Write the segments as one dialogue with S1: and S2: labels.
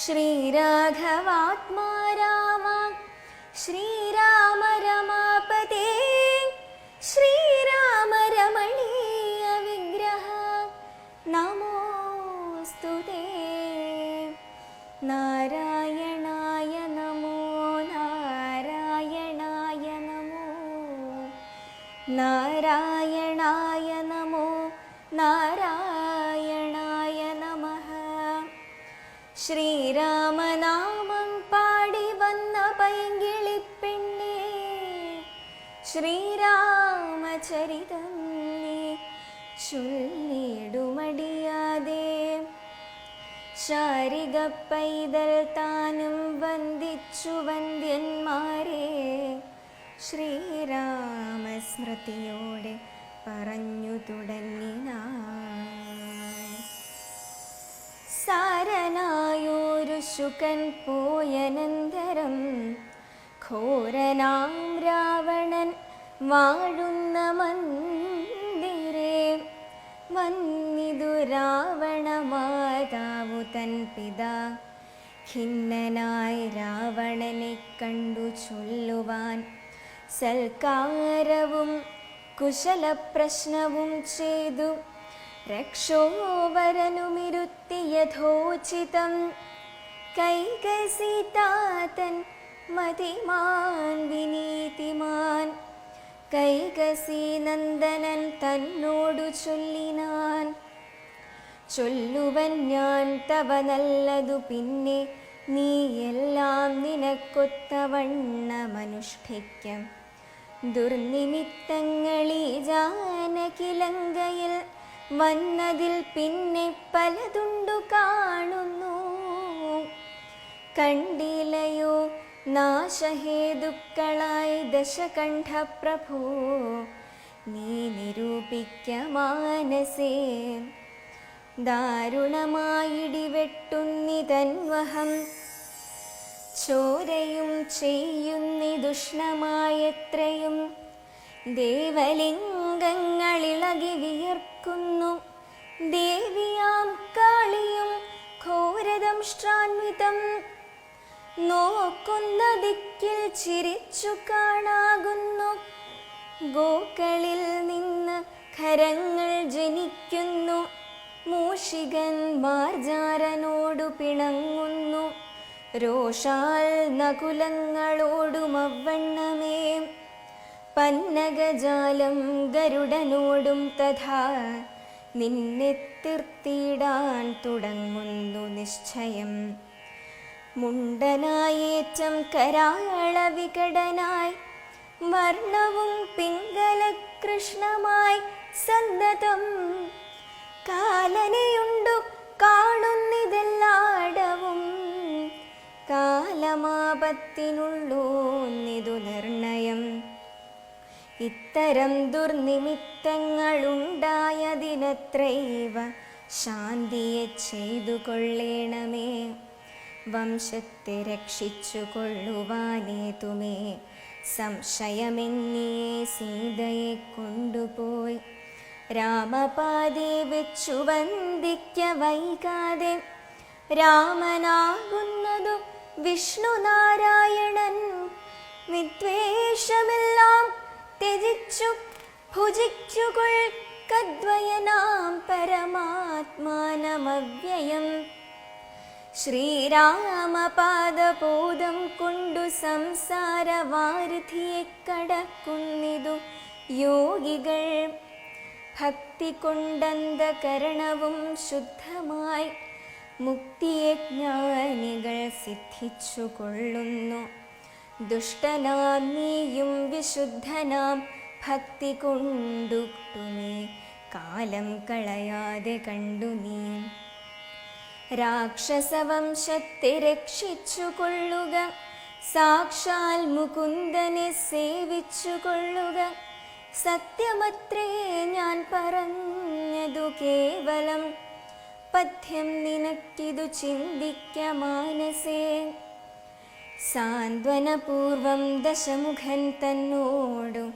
S1: श्रीराघवात्मा राम। श्रीराम ശാരിക പൈതൽ താനും വന്ദിച്ചു വന്ദ്യന്മാരെ. ശ്രീരാമസ്മൃതിയോടെ പറഞ്ഞു തുടങ്ങിന സാരനായൊരു ശുകൻ പോയനന്തരം ഘോരനാം രാവണൻ വാഴുന്ന മന്ദിരേ വന്നിതു രാവണ മാതാവു തൻ പിതാ. ഖിന്നനായി രാവണനെ കണ്ടു ചൊല്ലുവാൻ സൽക്കാരവും കുശലപ്രശ്നവും ചെയ്തു. രക്ഷോവരനുമിരുത്തി യഥോചിതം കൈകസീതാതൻ മതിമാൻ വിനീതിമാൻ കൈകസീനന്ദനൻ തന്നോടു ചൊല്ലിനാൻ. ചൊല്ലുവൻ ഞാൻ തവ നല്ലതു പിന്നെ നീ എല്ലാം നിനക്കൊത്തവണ്ണ മനുഷ്ഠിക്കം ദുർനിമിത്തങ്ങളീ ജാനകിലങ്കയിൽ വന്നതിൽ പിന്നെ പലതുണ്ടു കാണുന്നു. കണ്ടിലയോ നാശഹേതുക്കളായി ദശകണ്ഠ പ്രഭു നീ നിരൂപിക്ക മാനസേ. ദാരുണമായിടിവെട്ടുന്നിതന്വഹം ചോരയും ചെയ്യുന്നി ദുഷ്ണമായത്രയും. ദേവലിംഗങ്ങളിളകി വിയർക്കുന്നു ദേവിയാം കാളിയും ഘോരദംഷ്ട്രാന്വിതം നോക്കുന്ന ദിക്കിൽ ചിരിച്ചു കാണാകുന്നു. ഗോക്കളിൽ നിന്ന് ഖരങ്ങൾ ജനിക്കുന്നു. മൂഷികൻ മാർജാരനോടു പിണങ്ങുന്നു. രോഷാൽ നകുലങ്ങളോടും അവണ്ണമേ. പന്നകജാലം ഗരുഡനോടും തഥാ നിന്നെ തീർത്തിടാൻ തുടങ്ങുന്നു നിശ്ചയം. മുണ്ടനായേറ്റം കരാള വികടനായി വർണവും പിങ്കല കൃഷ്ണമായി സന്തതം കാലനെയുണ്ടു കാണുന്നിതെല്ലാടവും കാലമാപത്തിനുള്ളൂന്നിതു നിർണയം. ഇത്തരം ദുർനിമിത്തങ്ങളുണ്ടായതിനത്രൈവ ശാന്തിയെ ചെയ്തു കൊള്ളേണമേ. വംശത്തെ രക്ഷിച്ചു കൊള്ളുവാനേതുമേ സംശയമെന്നേ സീതയെ കൊണ്ടുപോയി. രാമപാതി വെച്ചു വന്ദിക്ക വൈകാതെ. രാമനാകുന്നതു വിഷ്ണു നാരായണൻ. വിദ്വേഷമെല്ലാം ത്യജിച്ചു ഭുജിച്ചുകൊൾക്കദ്വയനാം പരമാത്മാനമവ്യയം. ശ്രീരാമപാദബോധം കൊണ്ടു സംസാരവാരുധിയെ കടക്കുന്നിതു. യോഗികൾ ഭക്തി കൊണ്ടന്തകരണവും ശുദ്ധമായി മുക്തിയെ ജ്ഞാനികൾ സിദ്ധിച്ചു കൊള്ളുന്നു ദുഷ്ടനാം നീയും വിശുദ്ധനാം ഭക്തി കൊണ്ടുട്ടുമേ കാലം കളയാതെ കണ്ടു നീ രാക്ഷസവംശത്തെ രക്ഷിച്ചുകൊള്ളുക. സാക്ഷാൽ മുകുന്ദനെ സേവിച്ചുകൊള്ളുക. സത്യമത്രേ ഞാൻ പറഞ്ഞതു കേവലം. പഥ്യം നിനക്കിതു ചിന്തിക്ക മാനസേ. സാന്ത്വനപൂർവം ദശമുഖൻ തന്നോടു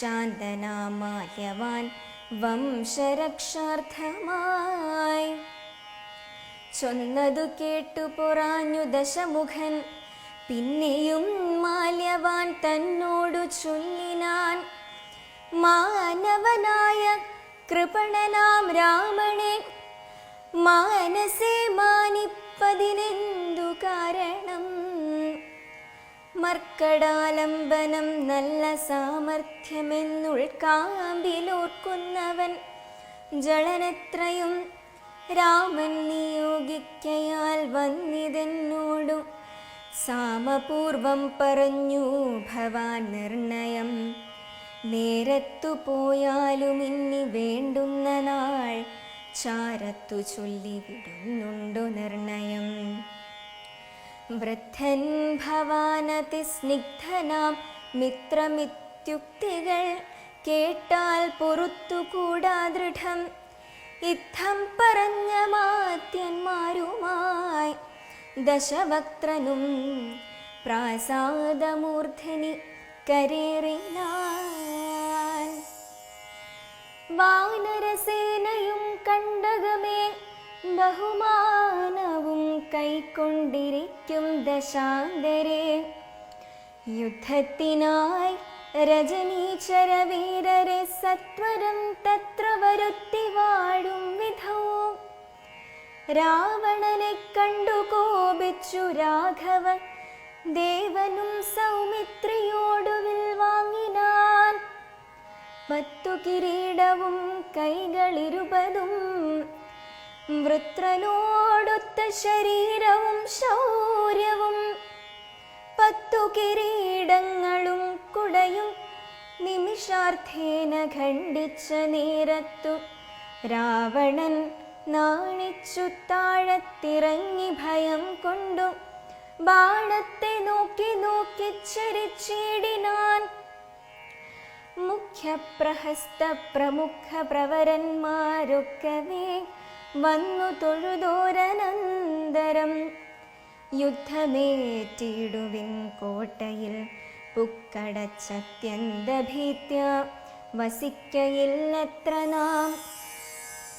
S1: ശാന്തനാമാല്യവാൻ വംശരക്ഷാർത്ഥമായി. ചൊന്നതു കേട്ടു പൊറാഞ്ഞു ദശമുഖൻ. പിന്നെയും മാല്യവാൻ തന്നോടു ചൊല്ലിനാൻ. മാനവനായ കൃപണനാം രാമണെ മാനസേ മാനിപ്പതിനെന്തു കാരണം? മർക്കടാലംബനം നല്ല സാമർഥ്യമെന്നുൾക്കാമ്പിലോർക്കുന്നവൻ. ജളനെത്രയും രാമൻ നിയോഗിക്കയാൽ വന്നിതെന്നോടു സാമപൂർവം പറഞ്ഞു ഭവാൻ നിർണയം. നേരത്തു പോയാലും ഇനി വേണ്ടുന്ന നാൾ ചാരത്തു ചൊല്ലിവിടുന്നുണ്ടു നിർണയം. വൃദ്ധൻ ഭവാനതി സ്നിഗ്ധനാം മിത്രമിത്യുക്തികൾ കേട്ടാൽ പൊറത്തുകൂടാ ദൃഢം. ഇത്തം പറഞ്ഞ മാത്യന്മാരുമായി ദശവക്ത്രനും പ്രാസാദമൂർധനി കരേറിനാൻ വാനരസേനയും കണ്ടകമേ ബഹുമാനവും കൈക്കൊണ്ടിരിക്കും ദശാന്തരെ. യുദ്ധത്തിനായി രജനീചര വീരരെ സത്വരം തത്ര വരുത്തി വാഴും വിധോ. രാവണനെ കണ്ടു കോപിച്ചു രാഘവ. ദേവനും സൗമിത്രിയോടുവിൽ വാങ്ങിനാൻ. പത്തു കിരീടവും കൈകളിരുപതും വൃത്രനോടൊത്ത ശരീരവും ശൗര്യവും കിരീടങ്ങളും കുടയും നിമിഷാർത്ഥേന ഖണ്ഡിച്ച നേരത്തു രാവണൻ നാണിച്ചു താഴത്തിറങ്ങി ഭയം കൊണ്ടു. ബാണത്തെ നോക്കി നോക്കി ചരിച്ചിടിനാൻ മുഖ്യപ്രഹസ്ത പ്രമുഖ പ്രവരന്മാരൊക്കവേ വന്നു തൊഴുതോരനന്തരം യുദ്ധമേറ്റിടുവിൻ കോട്ടയിൽ പുക്കടച്ചത്യന്തഭീത്യ. വസിക്കയില്ലത്ര നാം.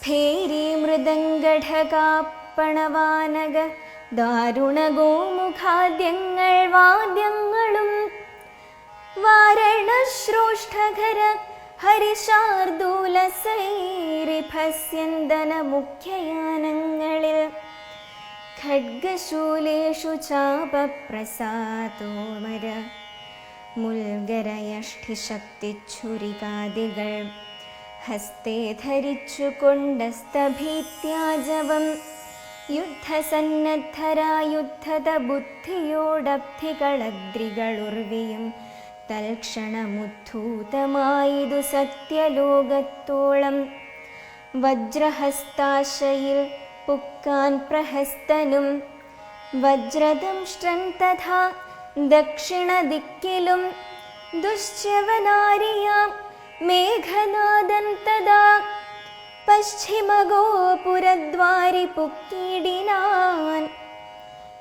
S1: ഭേരി മൃദംഗഠകാപ്പണവാനക ദാരുണഗോമുഖാദ്യങ്ങൾ വാദ്യങ്ങളും. വാരണശ്രോഷ്ഠകര ഹരിശാർദൂലസൈരിഭസ്യന്തന മുഖ്യയാനങ്ങളിൽ ഖഡ്ഗശൂലേഷു ചാപപ്രസാദോമര. മുൽഗരയഷ്ഠിശക്തിച്ഛുരികാദികൾ ഹസ്തേ ധരിച്ചു കൊണ്ടസ്തഭീത്യാജവം. യുദ്ധസന്നദ്ധരായുദ്ധത ബുദ്ധിയോടബ്ധികളദ്രികളുർവിയും തൽക്ഷണമുദ്ധൂതമായതു സത്യലോകത്തോളം. വജ്രഹസ്താശയിൽ പുക്കാൻ പ്രഹസ്തനും. വജ്രദംഷ്ട്രൻ തഥാ ദക്ഷിണദിക്കിലും. ദുശ്ചവനാരിയാം മേഘനാദൻ തഥാ. പശ്ചിമഗോപുരദ്വാരി പുക്കിടിനാൻ.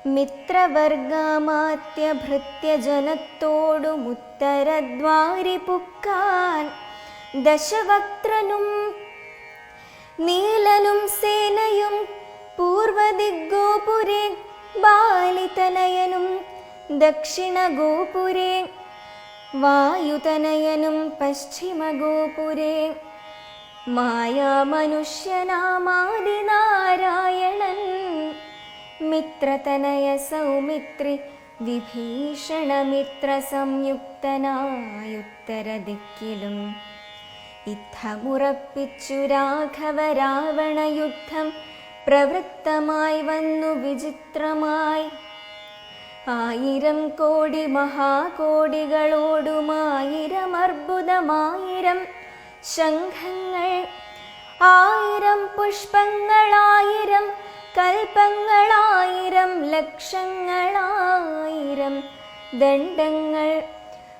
S1: മിത്രവർഗമാത്യഭൃത്യജനത്തോടുമുത്തരദ്വാരി പുക്കാൻ. ദശവക്ത്രനും നീലനും സേനയും പൂർവദിഗ്ഗോപുരേ ബാലിതനയനും ദക്ഷിണഗോപുരേ വായുതനയനും പശ്ചിമഗോപുരേ മായാമനുഷ്യനാമാദിനാരായണൻ മിത്രതനയ സൗമിത്രി വിഭീഷണമിത്ര രാഘവരാവണയുദ്ധം രാഘവ രാവണ യുദ്ധം പ്രവൃത്തമായി വന്നു വിചിത്രമായി. ആയിരം കോടി മഹാകോടികളോടുമായിരം അർബുദമായിരം ശംഖങ്ങൾ ആയിരം പുഷ്പങ്ങളായിരം കൽപ്പങ്ങളായിരം ലക്ഷങ്ങളായിരം ദണ്ഡങ്ങൾ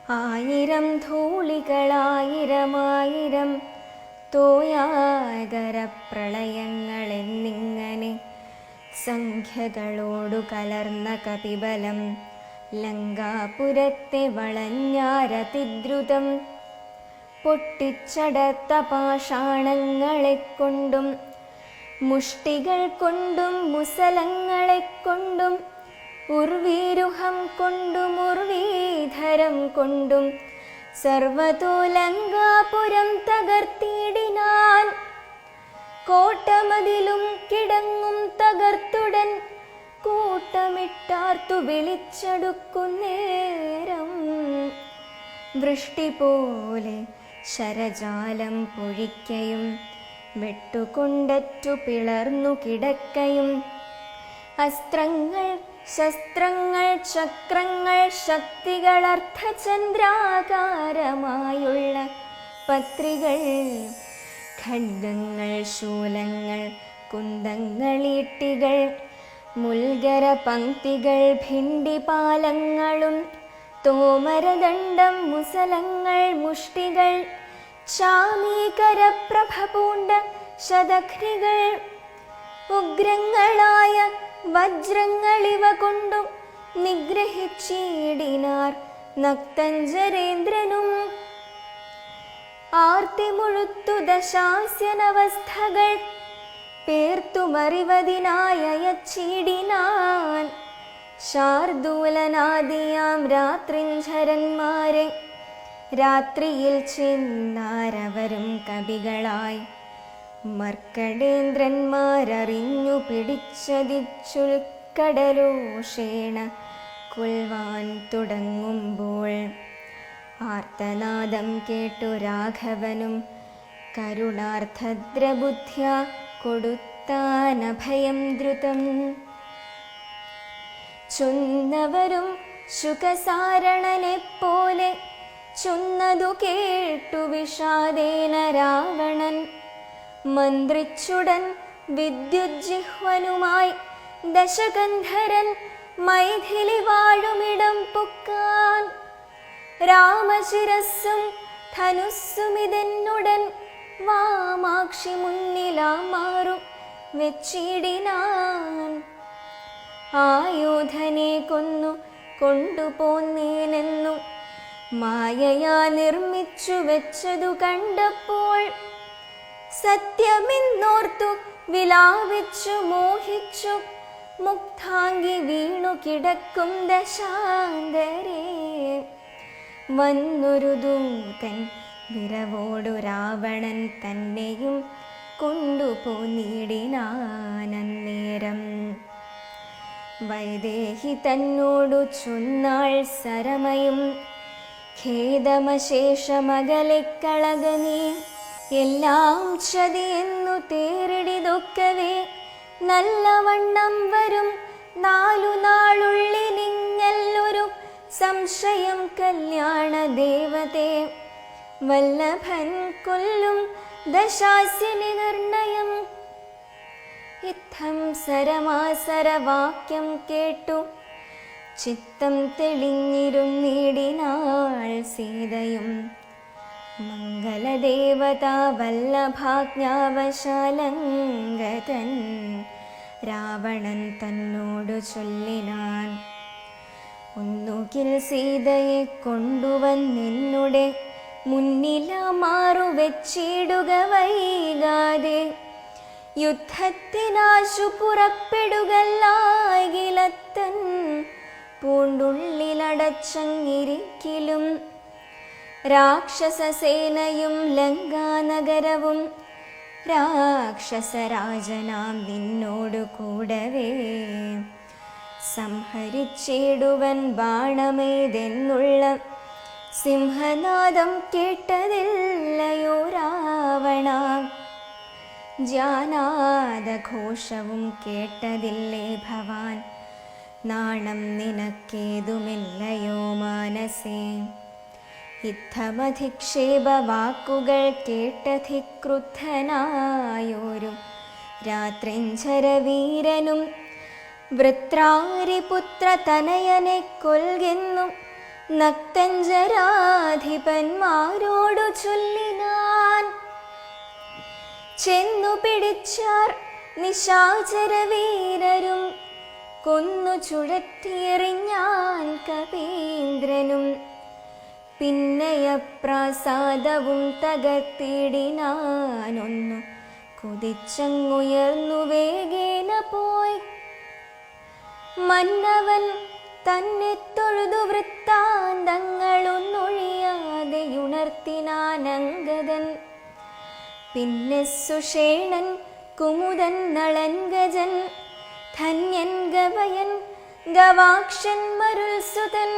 S1: ആയിരം ധൂളികളായിരമായിരം തോയാകര പ്രളയങ്ങളെന്നിങ്ങനെ സംഖ്യകളോടു കലർന്ന കപിബലം ലങ്കാപുരത്തെ വളഞ്ഞാരതിദ്രുതം പൊട്ടിച്ചടത്ത പാഷാണങ്ങളെ കൊണ്ടും മുഷ്ടികൾ കൊണ്ടും മുസലങ്ങളെ കൊണ്ടും ഉർവീരുഹം കൊണ്ടും ഉർവീധരം കൊണ്ടും സർവതോലങ്കാപുരം തകർത്തിയിടിനാൻ കോട്ടമതിലും കിടങ്ങും തകർത്തുടൻ കൂട്ടമിട്ടാർത്തു വിളിച്ചെടുക്കുന്നേരം വൃഷ്ടി പോലെ ശരജാലം പൊഴിക്കയും വെട്ടുകൊണ്ടറ്റു പിളർന്നു കിടക്കയും. അസ്ത്രങ്ങൾ ശസ്ത്രങ്ങൾ ചക്രങ്ങൾ ശക്തികൾ അർത്ഥചന്ദ്രാകാരമായുള്ള പത്രികൾ ഖഡ്ഗങ്ങൾ ശൂലങ്ങൾ കുന്തങ്ങൾ ഈട്ടികൾ മുൽഗര പങ്ക്തികൾ ഭിണ്ടിപാലങ്ങളും തോമരദണ്ഡം മുസലങ്ങൾ മുഷ്ടികൾ ചാമീകരപ്രഭ പൂണ്ട ശതഘ്നികൾ ഉഗ്രങ്ങളായ വജ്രങ്ങളിവ കൊണ്ടും നിഗ്രഹിച്ചിടിനാർ നക്തഞ്ചരേന്ദ്രനും. ആർത്തിമുഴുത്തു ദശാസ്യനവസ്ഥകൾ പേർത്തുമറിവതിനായച്ചിടിനാൻ ശാർദൂലനാദിയാം രാത്രിഞ്ചരന്മാരെ രാത്രിയിൽ ചെന്നാരവരും കവികളായി. മർക്കടേന്ദ്രന്മാരറിഞ്ഞു പിടിച്ചതിച്ചുൽക്കടലോഷേണ കൊൽവാൻ തുടങ്ങുമ്പോൾ ആർത്തനാദം കേട്ടു രാഘവനും കരുണാർത്ഥദ്രബുദ്ധ്യ കൊടുത്താനഭയം ദ്രുതം. ചൊന്നവരും ശുഖസാരണനെപ്പോലെ പോലെ ചൊന്നതു കേട്ടു വിഷാദേന രാവണൻ മന്ത്രിച്ചുടൻ വിദ്യുജ്ജിഹ്വനുമായി ദശകന്ധരൻ മൈഥിലി വാഴുമിടം പൊക്കാൻ. രാമശിരസ്സും ധനുസ്സുമിതെന്നുടൻ വാമാക്ഷി മുന്നിലാ മാറും വെച്ചിടിനാൻ. ആയോധനെ കൊന്നു കൊണ്ടുപോന്നേനെന്നു മായയാ നിർമ്മിച്ചു വെച്ചതു കണ്ടപ്പോൾ സത്യമെന്നോർത്തു വിലാപിച്ചു മോഹിച്ചു. മുക്താങ്കി വീണു കിടക്കും ദശാന്തരേ. വന്നൊരു ദൂതൻ വിരവോടു രാവണൻ തന്നെയും കൊണ്ടുപോന്നിടിനാനന്നേരം. വൈദേഹി തന്നോടു ചൊന്നാൾ സരമയും ഖേദമശേഷമകലെ കളകനീ. എല്ലാം ചതിയെന്നു തേറിടിതൊക്കവേ നല്ലവണ്ണം വരും. നാലു നാളുള്ളിനിങ്ങല്ലൊരു സംശയം കല്യാണ ദേവതേ. വല്ലഭൻ കൊല്ലും ദശാസ്യനി നിർണയം. ഇത്തം സരമാസരവാക്യം കേട്ടു. ചിത്തം തെളിഞ്ഞിരുന്നിടിനാൾ സീതയും മംഗളദേവതാ വല്ലഭാജ്ഞാവശാലങ്കതൻ രാവണൻ തന്നോടു ചൊല്ലിനാൻ. ഒന്നുകിൽ സീതയെ കൊണ്ടുവന്നെന്നുടെ മുന്നില മാറുവെച്ചിടുക വൈകാതെ യുദ്ധത്തിനാശു പുറപ്പെടുകല്ലാകിലത്തൻ പൂണ്ടുള്ളിലടച്ചങ്ങിരിക്കിലും രാക്ഷസസേനയും ലങ്കാനഗരവും. രാക്ഷസരാജനാം നിന്നോടു കൂടവേ. സംഹരിച്ചിടുവൻ ബാണമേതെന്നുള്ള സിംഹനാദം കേട്ടതില്ലയോ രാവണ. ജാനാദഘോഷവും കേട്ടതില്ലേ ഭവാൻ. നാണം നിനക്കേതുമില്ലയോ മാനസേ. ഇത്തമധിക്ഷേപ വാക്കുകൾ കേട്ടധിക്രുദ്ധനായോരും രാത്രിഞ്ചരവീരനും വൃത്രാരിപുത്ര തനയനെ കൊൽകുന്നു നക്തഞ്ചരാധിപന്മാരോടു ചൊല്ലിനാൻ ചെന്നു പിടിച്ചാർ നിശാചരവീരരും കൊന്നു ചുഴറ്റിയെറിഞ്ഞാൻ കപീന്ദ്രനും പിന്നെയപ്രാസാദവും തകർത്തിടിനാനൊന്നു. കുതിച്ചങ്ങുയർന്നു വേഗേന പോയി. മന്നവൻ തന്നെ തൊഴുതു വൃത്താന്തങ്ങളൊന്നൊഴിയാതെ ഉണർത്തിനാനങ്കതൻ പിന്നെ സുഷേണൻ കുമുദൻ നളൻ ഗജൻ ധന്യൻ ഗവയൻ ഗവാക്ഷൻ മരുൾസുതൻ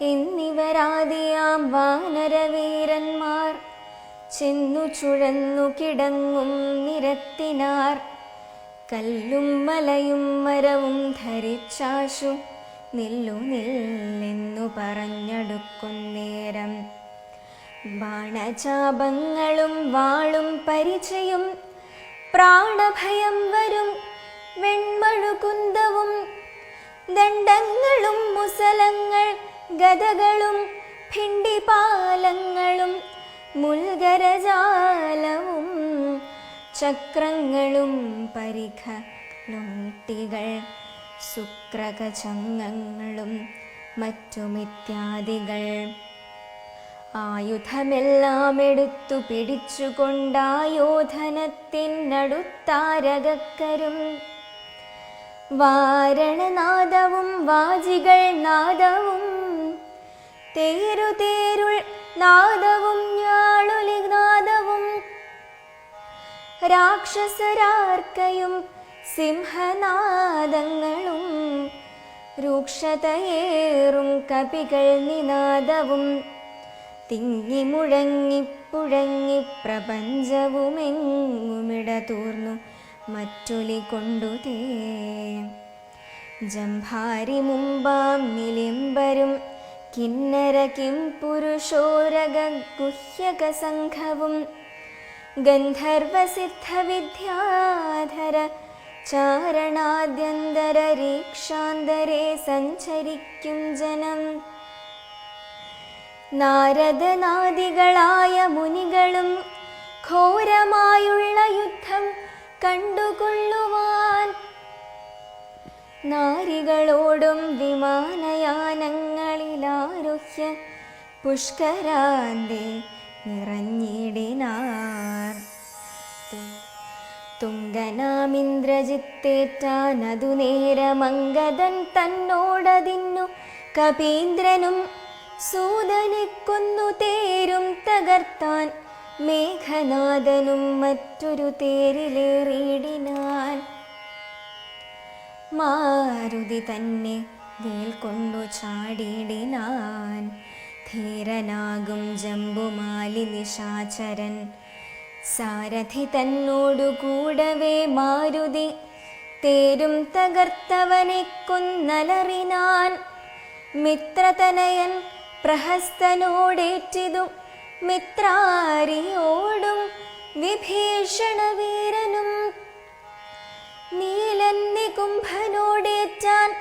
S1: എന്നിവരാദിയാം വാനരവീരന്മാർ. ചെന്നു ചുഴന്നു കിടങ്ങും നിരത്തിനാർ. കല്ലും മലയും മരവും ധരിച്ചാശു. നില്ലു നില്ലെന്നു പറഞ്ഞെടുക്കുന്നേരം ബാണചാപങ്ങളും വാളും പരിചയും. പ്രാണഭയം വരും വെൺമഴുകുന്തവും ദണ്ഡങ്ങളും മുസലങ്ങൾ ഗതകളും ഭിണ്ടിപാലങ്ങളും മുൽഗരജാലവും ചക്രങ്ങളും പരിഖ ലൊട്ടികൾ ശുക്രകചങ്ങങ്ങളും മറ്റുമിത്യാദികൾ. ആയുധമെല്ലാം എടുത്തു പിടിച്ചുകൊണ്ടായോധനത്തിനടുത്താരകക്കരും വാരണനാദവും വാജികൾ നാദവും തേരു തേരുൾ നാദവും ഞാളുലി നാദവും. രാക്ഷസരാർക്കയും സിംഹനാദങ്ങളും രൂക്ഷതയേറും കപികൾ നിനാദവും. തിങ്ങി മുഴങ്ങിപ്പുഴങ്ങി പ്രപഞ്ചവുമെങ്ങുമിടതൂർന്നു മറ്റൊലി കൊണ്ടു തേ ജംഭാരി മുമ്പാം നിലിംബരും കിന്നര കിം പുരുഷോരഗുഹ്യകസംഘവും ഗുഹ്യക സംഘവും ഗന്ധർവസിദ്ധവിദ്യാധര ചാരണാദ്യന്തരീക്ഷാന്തരേ സഞ്ചരിക്കും ജനം. നാരദനാദികളായ മുനികളും ഘോരമായുള്ള യുദ്ധം കണ്ടുകൊള്ളുവാൻ നാരികളോടും വിമാനയാനങ്ങളിലാരുഹ്യ പുഷ്കരാന്തെ നിറഞ്ഞിടിനാർ. തുങ്കനാമിന്ദ്രജിത്തേറ്റാനതു നേരമംഗതൻ തന്നോടതിന്നു കപീന്ദ്രനും സൂതനെ കൊന്നു തേരും തകർത്താൻ മേഘനാഥനും മറ്റൊരു തേരിലേറിയിടിനാൻ. മാരുതി തന്നെ വേൽ കൊണ്ടു ചാടിയിടിനാൻ. ധീരനാകും ജമ്പുമാലി നിശാചരൻ. സാരഥി തന്നോടു കൂടവേ മാരുതി. തേരും തകർത്തവനെ കൊന്നലറിനാൻ. മിത്രതനയൻ പ്രഹസ്തനോടേറ്റിതു. മിത്രാരിയോടും വിഭീഷണവീരനും. നീലന്നി കുംഭനോടേറ്റാൻ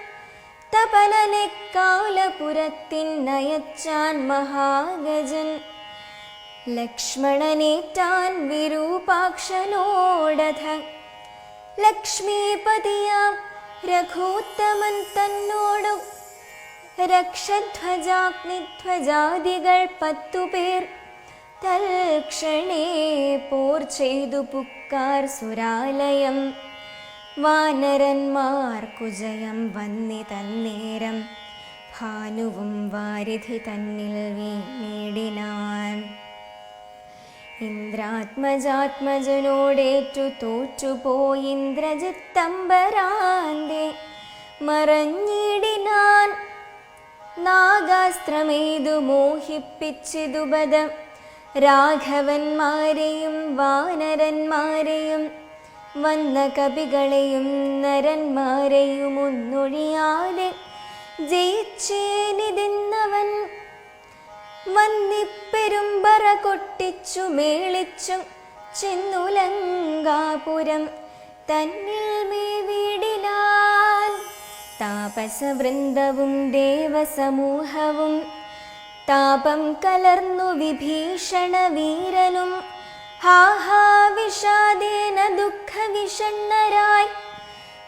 S1: തപനനെ കാലപുരത്തിൻ നയച്ചാൻ മഹാഗജൻ. ലക്ഷ്മണനേറ്റാൻ വിരൂപാക്ഷനോടധ. ലക്ഷ്മീപതിയാം രഘോത്തമൻ തന്നോടു. രക്ഷധ്വജാഗ്നിധ്വജാദികൾ പത്തുപേർ. തൽക്ഷണേ പോർ ചെയ്തു പുക്കാർ സുരാലയം. വാനരന്മാർ ജയം വന്നി തന്നേരം ഭാനുവും വാരിധി തന്നിൽ നേടിനാൻ ഇന്ദ്രാത്മജാത്മജനോടേറ്റു തോറ്റുപോയി തോറ്റുപോയിന്ദ്രജിത്തമ്പരാന്തെ മറഞ്ഞിടിനാൻ. നാഗാസ്ത്രമേതു മോഹിപ്പിച്ചിതുപദം രാഘവന്മാരെയും വാനരന്മാരെയും വന്ന കവികളെയും നരന്മാരെയും ഒന്നൊഴിയാതെ ജയിച്ചേനിതിന്നവൻ വന്നിപ്പെരുമ്പറ കൊട്ടിച്ചു മേളിച്ചു ചെന്നുലങ്കാപുരം തന്നിൽ മേവിടിലാൽ താപസവൃന്ദവും ദേവസമൂഹവും താപം കലർന്നു വിഭീഷണ വീരനും ഹാഹാ വിഷാദേന ദുഃഖവിഷണ്ണരായി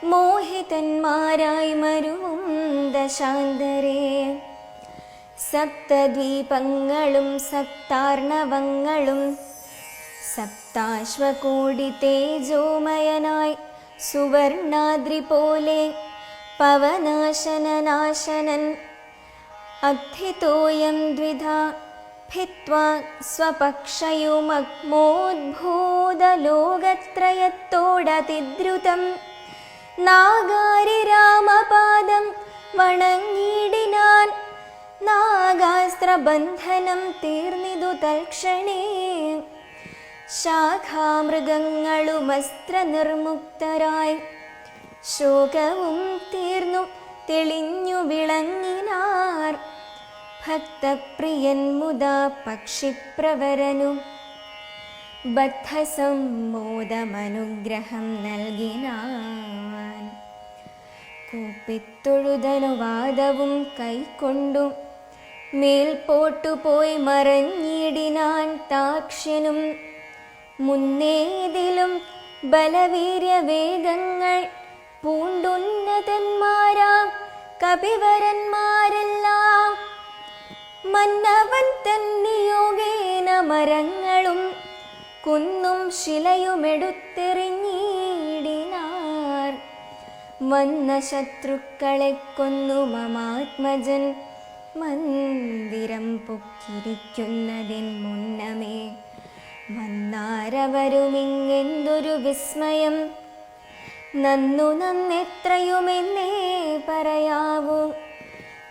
S1: മോഹിതന്മാരായി മരുവും ദശാന്തരേ. സപ്തദ്വീപങ്ങളും സപ്താർണവങ്ങളും സപ്താശ്വകോടി തേജോമയനായി സുവർണാദ്രി പോലെ പവനാശനനാശനൻ അഗ്ധിതോയം ദ്വിധാ ഭിത്വാ സ്വപക്ഷയുമഗ്മോദ്ഭൂതലോകത്രയത്തോടതിദ്രുതം നാഗാരി രാമപാദം വണങ്ങിടിനാൻ നാഗാസ്ത്രബന്ധനം തീർന്നിതു തൽക്ഷണേ ശാഖാമൃഗങ്ങളുമസ്ത്ര നിർമുക്തരായി ശോകവും തീർന്നു തെളിഞ്ഞു വിളങ്ങിനാർ। ഭക്തപ്രിയൻ മുദാ പക്ഷിപ്രവരനു. ബദ്ധസമ്മോദമനുഗ്രഹം നൽകിനാൻ കൂപ്പിത്തൊഴുതനുവാദവും കൈക്കൊണ്ടു. മേൽപോട്ടു പോയി മറഞ്ഞിടിനാൻ താക്ഷ്യനും. മുന്നേതിലും ബലവീര്യ വേദങ്ങൾ പൂണ്ടുന്നതന്മാരാം കപിവരന്മാരെല്ലാം. മന്നവൻ തന്നിയോഗേന മരങ്ങളും കുന്നും ശിലയുമെടുത്തെറിഞ്ഞിടിനാർ. വന്ന ശത്രുക്കളെ കൊന്നു മമാത്മജൻ. മന്ദിരം പൊക്കിരിക്കുന്നതിൻ മുന്നമേ വന്നാരവരുമിങ്ങെന്തൊരു വിസ്മയം. നന്നു നന്നെത്രയുമെന്നേ പറയാവൂ.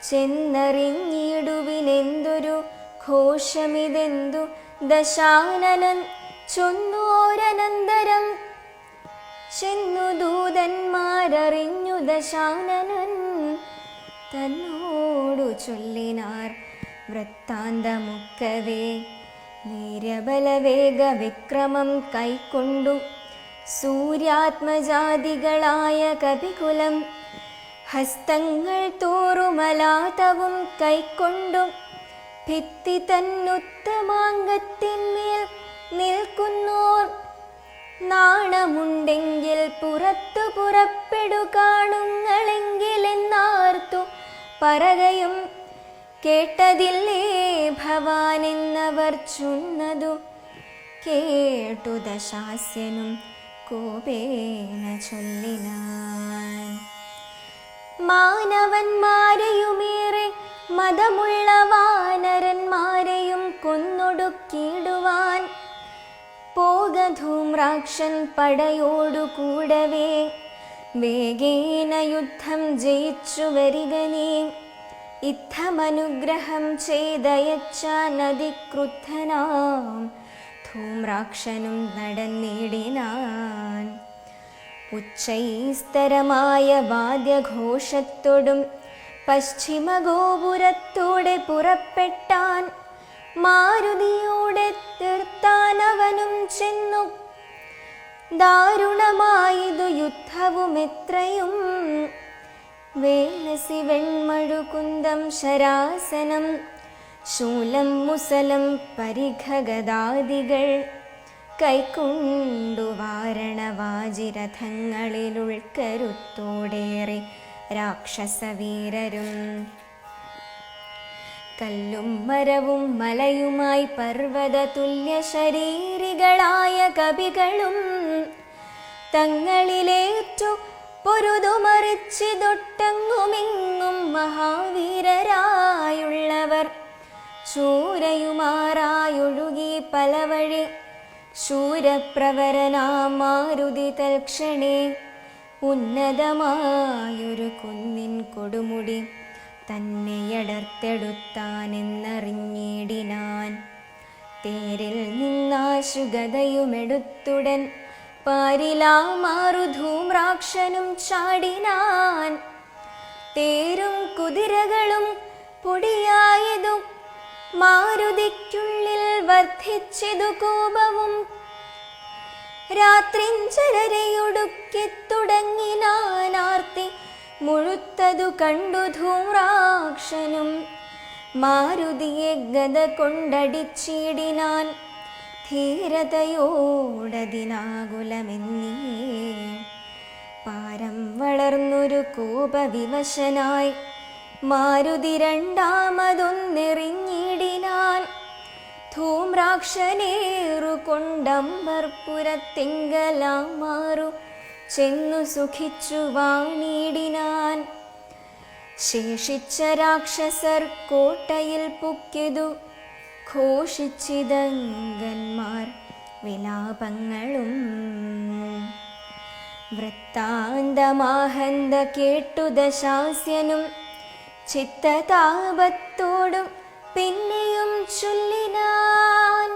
S1: ചെന്നറിഞ്ഞിടുവിനെന്തൊരു ഘോഷമിതെന്തു? ദശാനനൻ ചൊന്നോരനന്തരം ചെന്നു ദൂതന്മാരറിഞ്ഞു ദശാനനൻ. തന്നോടു ചൊല്ലിനാർ വൃത്താന്തമുക്കവേ. നീരബലവേഗ വിക്രമം കൈക്കൊണ്ടു. സൂര്യാത്മജാതികളായ കപികുലം ഹസ്തങ്ങൾ തോറുമലാതവും കൈക്കൊണ്ടും ഭിത്തി തന്നുത്തമാങ്കത്തിന്മേൽ നിൽക്കുന്നോർ നാണമുണ്ടെങ്കിൽ പുറത്തു പുറപ്പെടു കാണുങ്ങളെങ്കിലെന്നാർത്തു പറകയും കേട്ടതില്ലേ ഭവാൻ എന്നവർ ചുന്നതു കേട്ടു ദശാസ്യനും കോപേന ചൊല്ലിനാൻ. മാനവന്മാരെയുമേറെ മതമുള്ള വാനരന്മാരെയും കൊന്നൊടുക്കിയിടുവാൻ. പോകധൂമ്രാക്ഷൻ പടയോടു കൂടവേ വേഗേന യുദ്ധം ജയിച്ചു വരികനേ. ഇത്തമനുഗ്രഹം ചെയ്തയച്ചാനതിക്രുദ്ധനാം ധൂമ്രാക്ഷനും നടന്നിടിനാൻ ഉച്ചൈസ്തരമായ വാദ്യഘോഷത്തോടും പശ്ചിമഗോപുരത്തോടെ പുറപ്പെട്ടാൻ മാരുതിയോടെ തീർത്താനവനും ചെന്നു. ദാരുണമായതു യുദ്ധവും എത്രയും വേലസി വെൺമഴുകുന്തം ശരാസനം ശൂലം മുസലം പരിഖഗദാദികൾ കൈക്കൊണ്ടു വാരണവാജിരഥങ്ങളിലുൾക്കരുത്തോടേറെ രാക്ഷസവീരരും. കല്ലും മരവും മലയുമായി പർവത തുല്യ ശരീരികളായ കവികളും തങ്ങളിലേറ്റു പൊരുതുമറിച്ചിതൊട്ടങ്ങുമിങ്ങും മഹാവീരരായുള്ളവർ. ചൂരയുമാറായൊഴുകി പലവഴി ശൂരപ്രവരനാം മാരുതി തൽക്ഷണേ ഉന്നതമായൊരു കുന്നിൻ കൊടുമുടി തന്നെയടർത്തെടുത്താനെന്നറിഞ്ഞിടിനാൻ തേരിൽ നിന്നാശുഗതയുമെടുത്തുടൻ പാരിലാമാറുധൂമ്രാക്ഷനും ചാടിനാൻ. തേരും കുതിരകളും പൊടിയായതും മാരുതിക്കുള്ളിൽ വർദ്ധിച്ചതു കോപവും രാത്രിഞ്ചരയൊടുക്കി തുടങ്ങിനാനാർത്തി മുഴുത്തതു കണ്ടു ധൂമ്രാക്ഷനും. മാരുതിയെ ഗത കൊണ്ടടിച്ചിടിനാൻ ധീരതയോടതിനാകുലമെന്നേ. പാരം വളർന്നൊരു കോപവിവശനായി മാരുതി രണ്ടാമതൊന്നെറിഞ്ഞിടിനാൻ ധൂമ്രാക്ഷനേറു കൊണ്ടമ്പർപുരത്തിങ്കലാമാറു ചെന്നു സുഖിച്ചു വാണിടിനാൻ. ശേഷിച്ച രാക്ഷസർ കോട്ടയിൽ പുക്കിതു. ഘോഷിച്ചിതങ്കന്മാർ വിലാപങ്ങളും. വൃത്താന്തമാഹന്ത കേട്ടു ദശാസ്യനും ചിത്തതാപത്തോടും പിന്നെയും ചൊല്ലിനാൻ